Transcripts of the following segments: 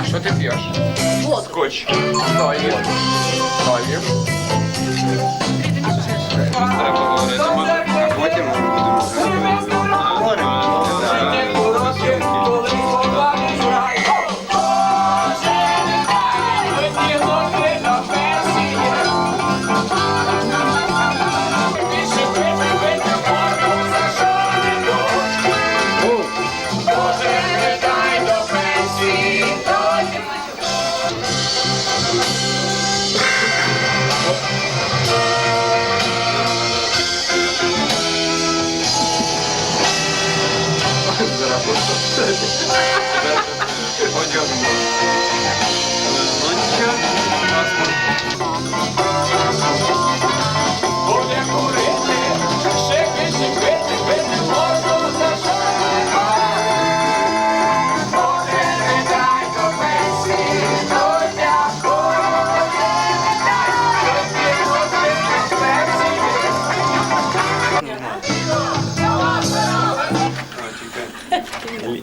А що ти п'єш? Скотч. Далі. Далі.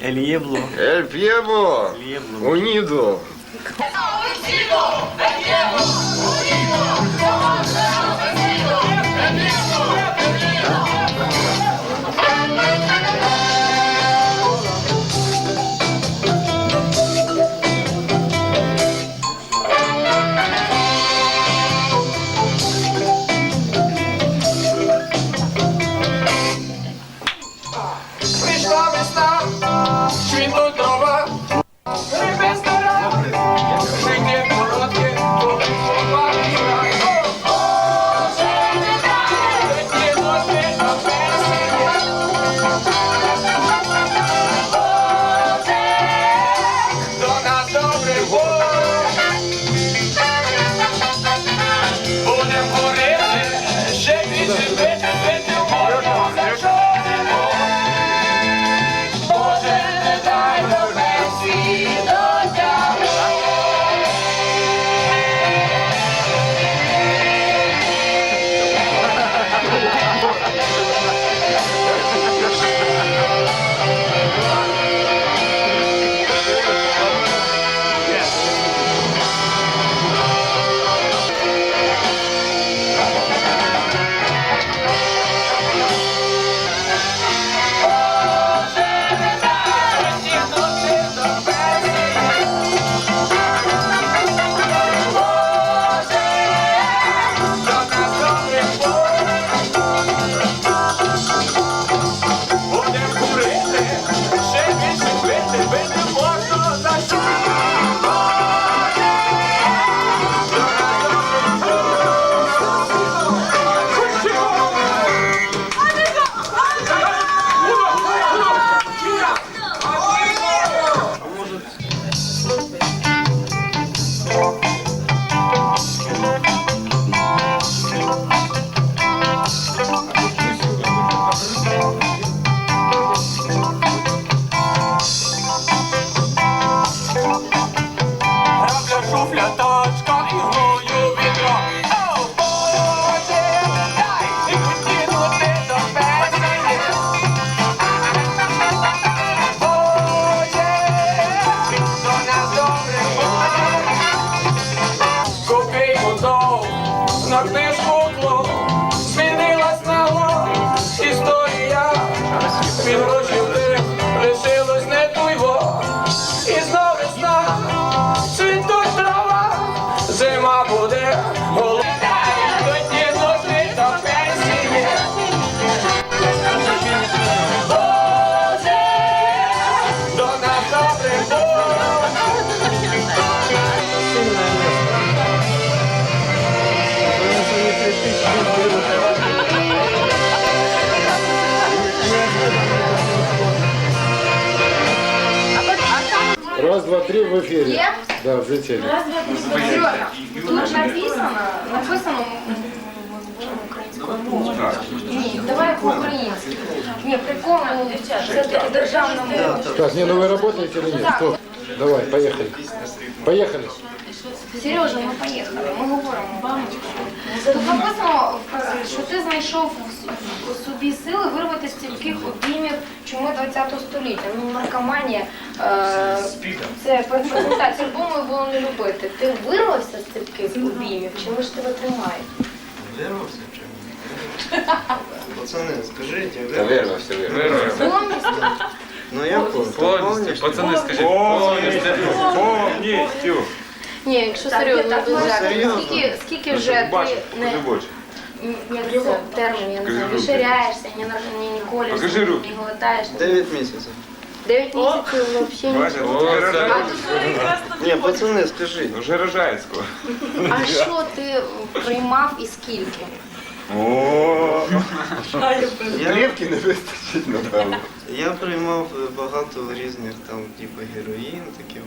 El, el Diablo. El Diablo. Unido. Unido. два, три в ефірі. Є? Е? Да, в ефірі. Раз, два, три. Сережа, тут написано, написано українською Ні, давай по-українськи. Ні, прикольно, дівчата, все-таки державному. Так, не, ну ви працюєте чи ні? Стоп. Давай, поїхали. Поїхали. Сережа, ми поїхали, ми говоримо. Тут написано, що ти знайшов у собі сили вирвати стільких обіймів, чому 20 століття. Ну, наркоманія е, це презентація альбому було не любити. Ти вирвався з стільких обіймів, чому ж тебе тримають? Вирвався чи ні? Пацани, скажіть, я вирвався. Вирвався. Ну я повністю. Пацани, скажіть, повністю. Повністю. Ні, якщо серйозно, то Ну, скільки, скільки вже Бачиш, ти не покажи в очі. М, Як це термін, я не знаю, руки. виширяєшся, не, нар- не, не колешся, Покажи руки. не глотаєш. Дев'ять місяців. Дев'ять місяців взагалі Бачиш, нічого. вже рожає. Ні, пацани, скажіть. Вже рожає скоро. А що ти приймав і скільки? О, Я, Плівки не вистачить, напевно. я приймав е, багато різних там, типу героїн, такі.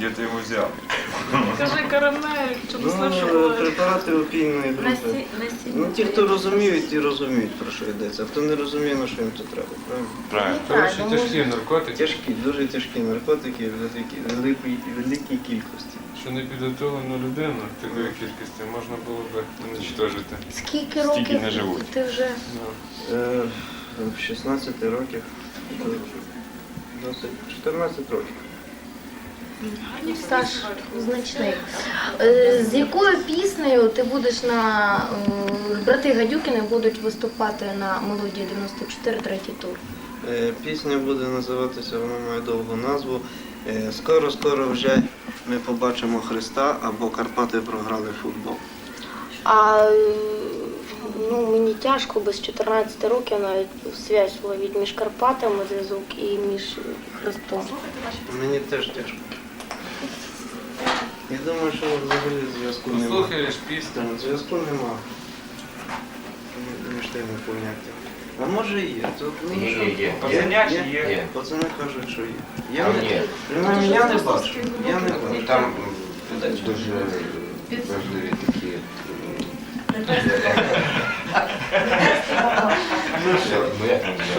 Де ти його взяв? Кажи карамель, щоб Ну, слышали. препарати опійної групи. Ну, ті, хто розуміють, ті розуміють, про що йдеться. А хто не розуміє, на що їм це треба, правильно? Правильно. Правильно, Тяжкі наркотики, Тяжкі, дуже тяжкі наркотики в великій, великій, великій кількості. що не підготовлену людину такої кількості можна було би уничтожити. Скільки Стільки років не живуть. ти вже? Е, в 16 років. Досить 14 років. Стаж значний. Е, З якою піснею ти будеш на е, брати Гадюкіни будуть виступати на мелодії 94 третій тур? Е, Пісня буде називатися, вона має довгу назву. Скоро, скоро вже ми побачимо Христа або Карпати програли футбол. А ну, мені тяжко без 14 років навіть зв'язь ловити між Карпатами зв'язок і між Христом. Мені теж тяжко. Я думаю, що взагалі зв'язку немає. Послухаєш пісню. Зв'язку нема. Між тими поняттями. А може є. Тут ну, Ні, що? є. Пацанячі Є? є. Пацани кажуть, що є. Я, не- є. Принаймні, я не бачу. Я не Ну бачу. там дуже важливі такі. Ну як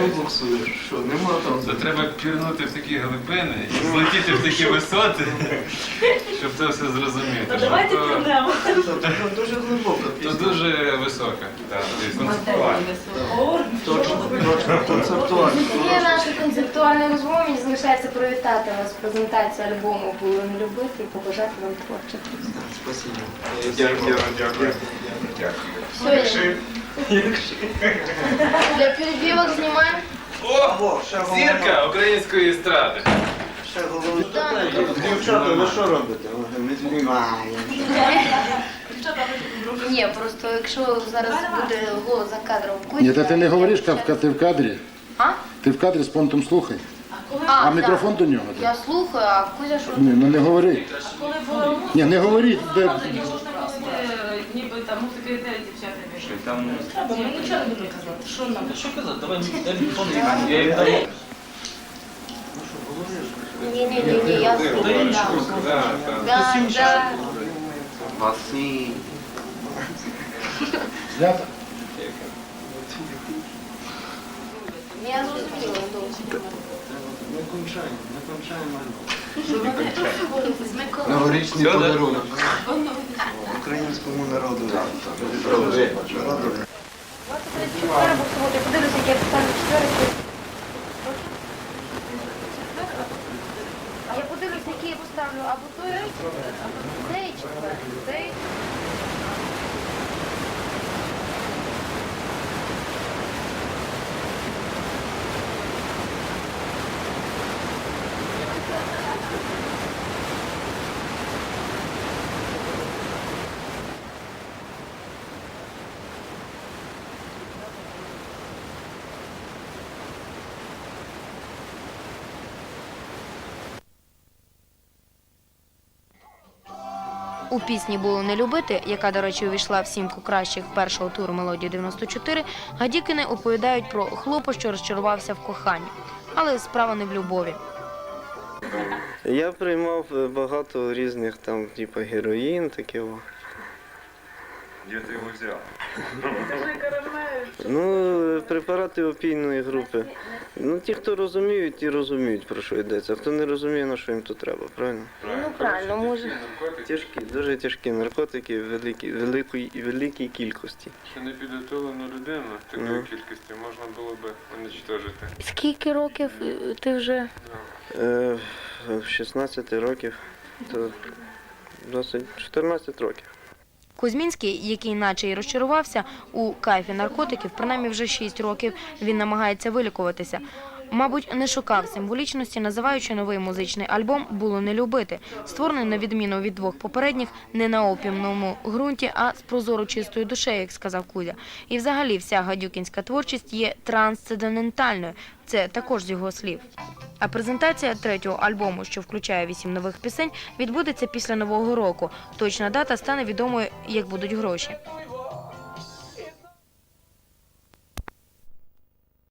Що буксуєш? Що, нема там? Це треба пірнути в такі глибини і злетіти в такі висоти, щоб це все зрозуміти. Що Давайте то, пірнемо. Це дуже глибока то пісня. дуже висока. Так, і концептуальна. Точно, точно, концептуально. Є наша концептуальна розмова. Мені залишається привітати вас з презентацією альбому «Було не любити» і побажати вам творчих. Спасибо. Дякую, дякую. Дякую. Все, для перебівок знімаємо. О, Зірка української естради. Ще головне Дівчата, ви що робите? Ми знімаємо. Ні, просто якщо зараз буде голос за кадром Ні, та ти не говориш, Кавка, ти в кадрі. А? Ти в кадрі з понтом слухай. А, А так. мікрофон до нього. Я слухаю, а Кузя що? Ні, ну не говори. Коли була Ні, не говоріть. Де... музика, ніби там музика йде дівчата між. Ні, нічого не буду казати. Що нам? Що казати? Давай дай мікрофон і я їм дам. Ні, ні, ні, ні, я слухаю. да. Да, да. Басні. Знято? Я зрозуміла, добре. Не кончаємо, не кончаємо. З Миколаєва. Новорічний подарунок. Українському народу. Народу. Народу. 23 суботу. Я подивлюся, як я поставлю четвертий. А я подивлюсь, який я поставлю або той, або цей четвертий, У пісні було не любити, яка, до речі, увійшла в сімку кращих першого туру мелодії 94, Гадікини оповідають про хлопа, що розчарувався в коханні. Але справа не в любові. Я приймав е, багато різних там, типу героїн, таке. Де ти його взяв? Ну, препарати опійної групи. Ну, ті, хто розуміють, ті розуміють, про що йдеться. Хто не розуміє, на що їм то треба, правильно? Ну правильно, може. Тяжкі, дуже тяжкі наркотики в великій, великій, великій кількості. Ще не підготовлену людину такої Ну. кількості можна було би уничтожити. Скільки років е, ти вже? Е, в 16 років, то досить 14 років. Кузьмінський, який наче й розчарувався у кайфі наркотиків, принаймні вже 6 років він намагається вилікуватися. Мабуть, не шукав символічності, називаючи новий музичний альбом було не любити, створений на відміну від двох попередніх не на опівному ґрунті, а з прозоро чистою душею, як сказав Кузя. І взагалі вся гадюкінська творчість є трансцендентальною. Це також з його слів. А презентація третього альбому, що включає вісім нових пісень, відбудеться після нового року. Точна дата стане відомою, як будуть гроші.